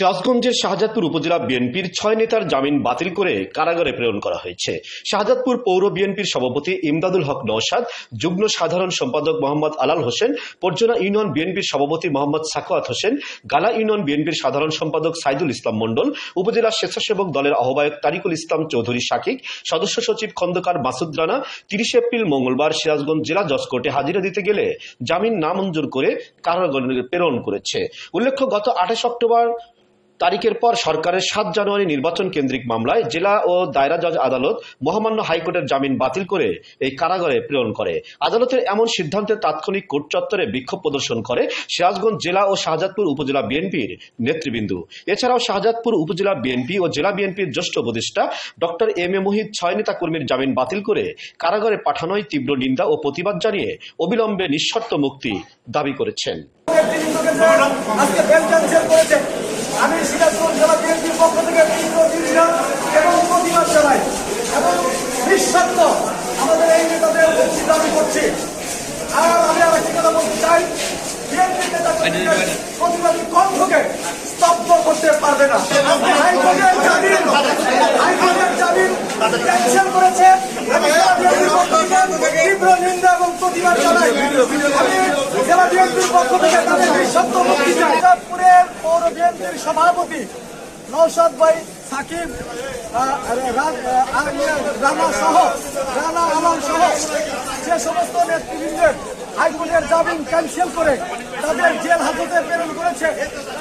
সিরাজগঞ্জের শাহজাদপুর উপজেলা বিএনপির ছয় নেতার জামিন বাতিল করে কারাগারে প্রেরণ করা হয়েছে। শাহজাদপুর পৌর বিএনপির সভাপতি ইমদাদুল হক নওশাদ, যুগ্ম সাধারণ সম্পাদক মোহাম্মদ আলাল হোসেন পর্যনা ইউনিয়ন বিএনপির সভাপতি মোহাম্মদ সাকোয়াত হোসেন, গালা ইউনিয়ন বিএনপির সাধারণ সম্পাদক সাইদুল ইসলাম মণ্ডল, উপজেলা স্বেচ্ছাসেবক দলের আহ্বায়ক তারিকুল ইসলাম চৌধুরী শাকিক, সদস্য সচিব খন্দকার মাসুদ রানা, তিরিশে এপ্রিল মঙ্গলবার সিরাজগঞ্জ জেলা জজ কোর্টে হাজিরা দিতে গেলে জামিন নামঞ্জুর করে কারাগারে প্রেরণ করেছে। উল্লেখ্য, গত আঠাশ অক্টোবর তারিখের পর সরকারের সাত জানুয়ারি নির্বাচন কেন্দ্রিক মামলায় জেলা ও দায়রা জজ আদালত মহামান্য হাইকোর্টের জামিন বাতিল করে এই কারাগারে প্রেরণ করে। আদালতের এমন সিদ্ধান্তে তাৎক্ষণিক কোর্ট চত্বরে বিক্ষোভ প্রদর্শন করে সিরাজগঞ্জ জেলা ও শাহজাদপুর উপজেলা বিএনপির নেতৃবৃন্দ। এছাড়াও শাহজাদপুর উপজেলা বিএনপি ও জেলা বিএনপির জ্যেষ্ঠ উপদেষ্টা ডক্টর এম এ মোহিত ছয় নেতা কর্মীর জামিন বাতিল করে কারাগারে পাঠানোয় তীব্র নিন্দা ও প্রতিবাদ জানিয়ে অবিলম্বে নিঃশর্ত মুক্তি দাবি করেছেন নেতৃবৃন্দকে যে আজকে বেল ক্যান্সেল করেছে আমি সিরাজগঞ্জ জেলা বিএনপির পক্ষ থেকে তীব্র নিন্দা এবং প্রতিবাদ জানাই এবং নিঃস্বার্থ আমাদের এই নেতাদের মুক্তি দাবি করছি। আর আমি আর একটি কথা বলতে চাই প্রতিবাদী কণ্ঠকে স্তব্ধ করতে পারবে না। হাইকোর্টের জামিন হাইকোর্টের জামিন ক্যান্সেল করেছে তীব্র নিন্দা এবং প্রতিবাদ জানাই আমি জেলা বিএনপির পক্ষ থেকে তাদের নিঃশব্দ মুক্তি চাই। পৌর বিএনপির সভাপতি নৌসাদ ভাই সাকিব ইয়ে, রানা সহ রানা আলম সহ যে সমস্ত নেতৃবৃন্দের হাইকোর্টের জামিন ক্যান্সেল করে তাদের জেল হাজতে প্রেরণ করেছে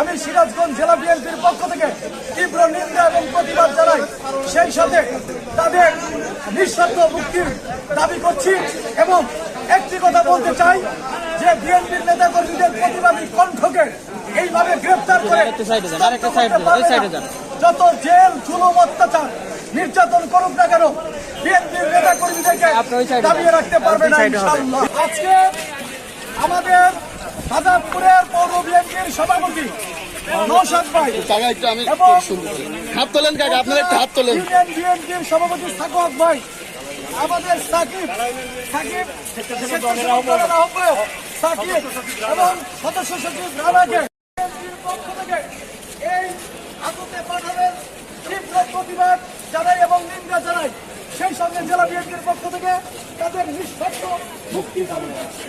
আমি সিরাজগঞ্জ জেলা বিএনপির পক্ষ থেকে তীব্র নিন্দা এবং প্রতিবাদ জানাই। সেই সাথে তাদের নিঃশর্ত মুক্তির দাবি করছি এবং একটি কথা বলতে চাই যে বিএনপির নেতা কর্মীদের প্রতিবাদী কণ্ঠকে এইভাবে গ্রেফতার করে। যত জেল জুলুম অত্যাচার নির্যাতন করুক না কেন বিএনপির নেতা কর্মীদেরকে আপনি ওই সাইডে দাবিয়ে রাখতে পারবে না। ইনশাআল্লাহ। আজকে আমাদের বাজারপুরের পৌর বিএনপির সভাপতি নৌসাদ ভাই কাকা একটু আমি এবং শুনতে চাই। হাত তোলেন কাকা আপনারা একটু হাত তোলেন ইউনিয়ন বিএনপির সভাপতি সাকোয়াত ভাই আমাদের সাকিব সাকিব সাকিব এবং সদস্য সচিব রানাকে বিএনপির পক্ষ থেকে এই আগুতে পাঠানোর তীব্র প্রতিবাদ জানাই এবং নিন্দা জানাই। সেই সঙ্গে জেলা বিএনপির পক্ষ থেকে তাদের নিঃস্বার্থ মুক্তি দাবি করছি।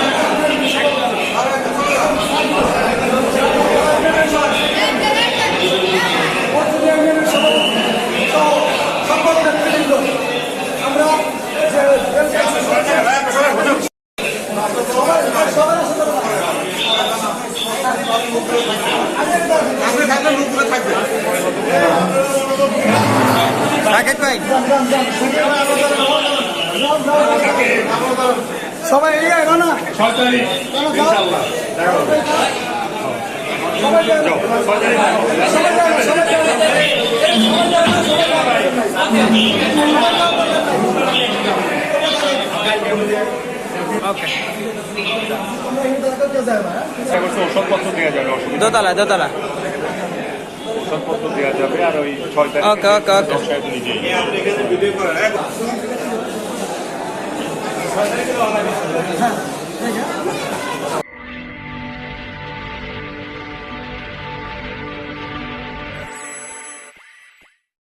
আরেকটি কথা বলতে চাই, সকল নেতৃবৃন্দ আমরা যে সাকিব ভাই সবাই এগিয়ে এগো না সবাই যান। সবাই যান, সবাই দোতলা দোতলা ওকে, ওকে, ওকে। নিজেই হ্যাঁ,